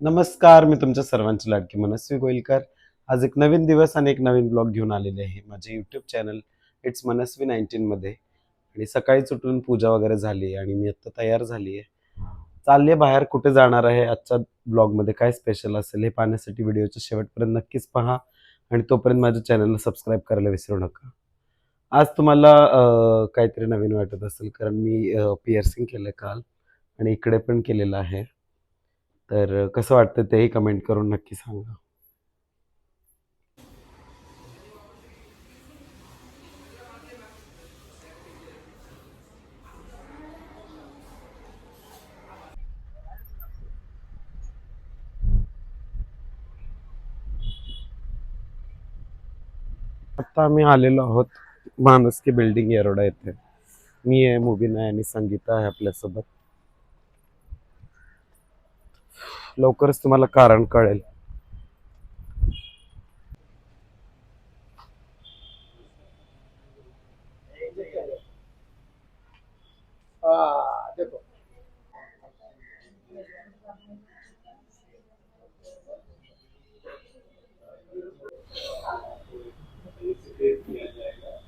नमस्कार मी तुमच्या सर्वांची लाडकी मनस्वी गोईलकर आज एक नवीन दिवस आणि एक नवीन ब्लॉग घेऊन आलेले आहे. माझे यूट्यूब चॅनल इट्स मनस्वी नाईन्टीनमध्ये आणि सकाळीच उठून पूजा वगैरे झाली आणि मी आत्ता तयार झाली आहे. चालले बाहेर कुठे जाणार आहे आजच्या ब्लॉगमध्ये काय स्पेशल असेल हे पाहण्यासाठी व्हिडिओच्या शेवटपर्यंत नक्कीच पहा. आणि तोपर्यंत माझ्या चॅनलला सबस्क्राईब करायला विसरू नका. आज तुम्हाला काहीतरी नवीन वाटत असेल कारण मी पिअर्सिंग केलं काल आणि इकडे पण केलेलं आहे. तर कसं वाटतं तेही कमेंट करून नक्की सांगा. आता आम्ही आलेलो आहोत माणुसकी बिल्डिंग येरोडा येथे. मी आहे मुबीन आहे आणि संगीता आहे आपल्यासोबत. लवकरच तुम्हाला कारण कळेल. देखो. किया जाएगा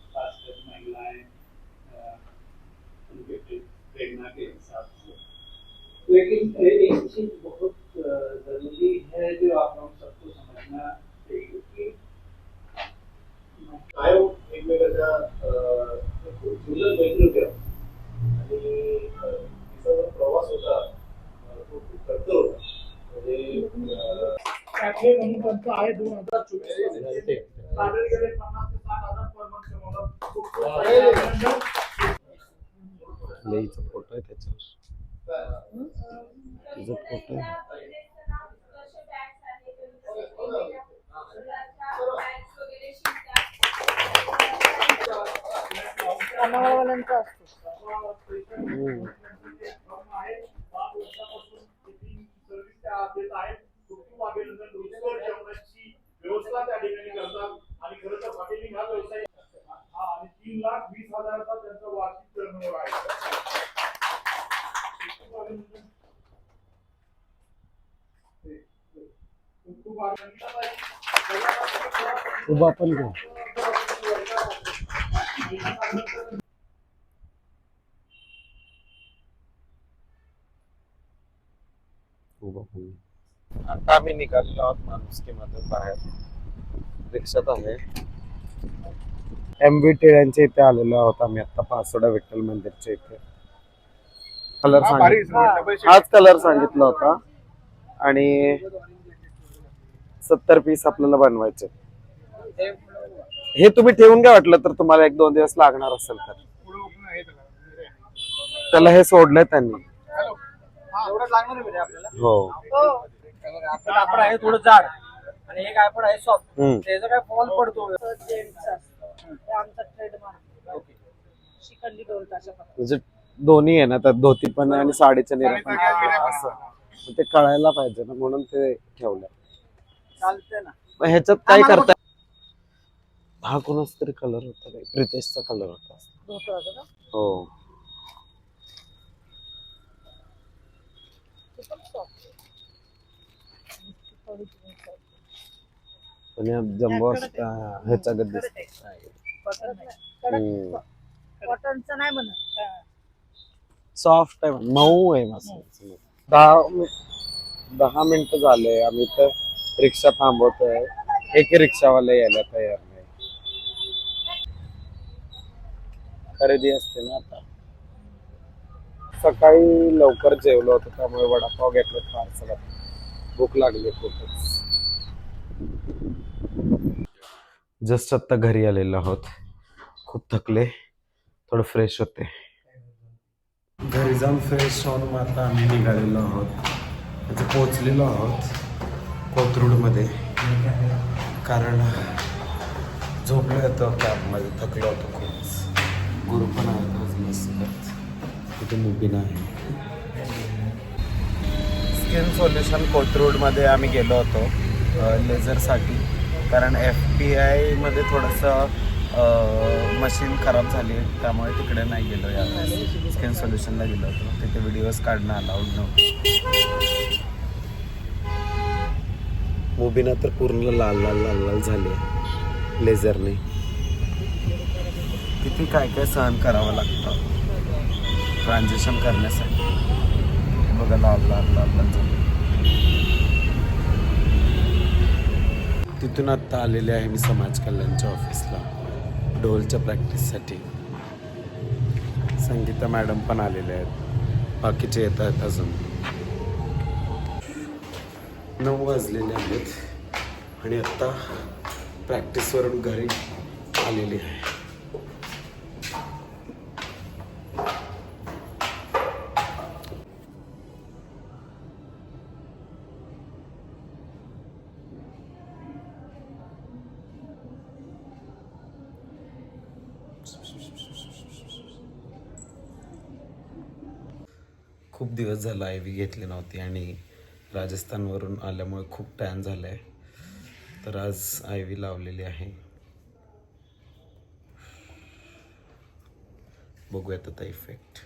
त्यातले म्हणून त्यांचं आहे दोन हजार चोवीस साडे गेले पन्नास ते साठ हजार पर मंथ कमवतात. खूप खूप अभिनंदन. लेईचा फोटो आहे त्याच्यावर तिचा फोटो आहे कामावाल्यांचा असतो खूप अभिनंदन. रुचकर जेवणाची व्यवस्था त्या ठिकाणी करतात आणि खरं तर हॉटेलिंग हा व्यवसाय आणि तीन लाख वीस हजाराचा त्यांचा वार्षिक टर्नओव्हर आहे उभा पण उभा पण. आता आम्ही निघालेलो आहोत माणुसकीमध्ये बाहेर. रिक्षात आहे एम व्ही टिळ्यांच्या इथे आलेलो आहोत आम्ही आता पासोडा विठ्ठल मंदिरच्या इथे. कलर हाच कलर सांगितला होता. आणि सत्तर पीस आपल्याला बनवायचे. हे तुम्ही ठेवून घ्या वाटलं तर तुम्हाला एक दोन दिवस लागणार असेल तर. त्याला हे सोडलंय त्यांनी. एवढं लागणार आहे म्हणजे आपल्याला? हो. आपलं कापड आहे थोडं जाड आणि हे कापड आहे सॉफ्ट हम्म. त्याचा काय फॉल पडतो? जेंट्सचा असतो. ते आमचा ट्रेडमार्क. म्हणजे दोन्ही आहे ना त्यात धोती पण आणि साडीच्या निरा पण असं. मग ते कळायला पाहिजे ना म्हणून ते ठेवलं. चालते ना. मग ह्याच्यात काय करताय? हा कोणाचा तरी कलर होता काय? प्रितेशचा कलर होता. धोतर होतं का? हो. ते पण soft आणि जम्बो असता कॉटनचं नाही. म्हणत. सॉफ्ट आहे. मऊ आहे मस्त दहा मि- दहा मिनिटं झाले. आम्ही तर रिक्षा थांबवतोय. एक रिक्षावाला यायला तयार नाही. खरेदी असते ना आता. सकाळी लवकर जेवलो होतो त्यामुळे वडापाव घेतलं पार्सल भूक लागली खूपच जस्ट आता घरी आलेलो आहोत. खूप थकले थोडं फ्रेश होते. घरी जाऊन फ्रेश होऊन मग आता आम्ही निघालेलो आहोत. म्हणजे पोचलेलो आहोत कोथरूडमध्ये. कारण झोपलो होतो कॅबमध्ये थकलो होतो खूप. गुरु पण माझ्यासोबत तिथे मुबीन आहे स्किन सोल्युशन कोथरूडमध्ये आम्ही गेलो होतो लेझरसाठी कारण एफ पी आयमध्ये थोडंसं मशीन खराब झाली त्यामुळे तिकडे नाही गेलो यावेळेस. स्किन सोल्युशनला गेलो होतो. तिथे व्हिडिओज काढणं अलाउड नव्हतं. मुबीना तर पूर्ण लाल लाल लाल लाल झाली लेझरने किती काय काय सहन करावं लागतं? ट्रान्झॅक्शन करण्यासाठी. बघा लाल लाल लाल लाल तिथून आत्ता आलेले आहे मी समाज कल्याणच्या ऑफिसला ढोलच्या प्रॅक्टिससाठी संगीता मॅडम पण आलेले आहेत. बाकीचे येत आहेत अजून. नऊ वाजलेले आहेत. आणि आत्ता प्रॅक्टिसवरून घरी आलेली आहे. खूप दिवस झाला आय व्ही घेतली नव्हती आणि राजस्थानवरून आल्यामुळे खूप टॅन झालं आहे तर आज आय व्ही लावलेली आहे. बघूयात आता इफेक्ट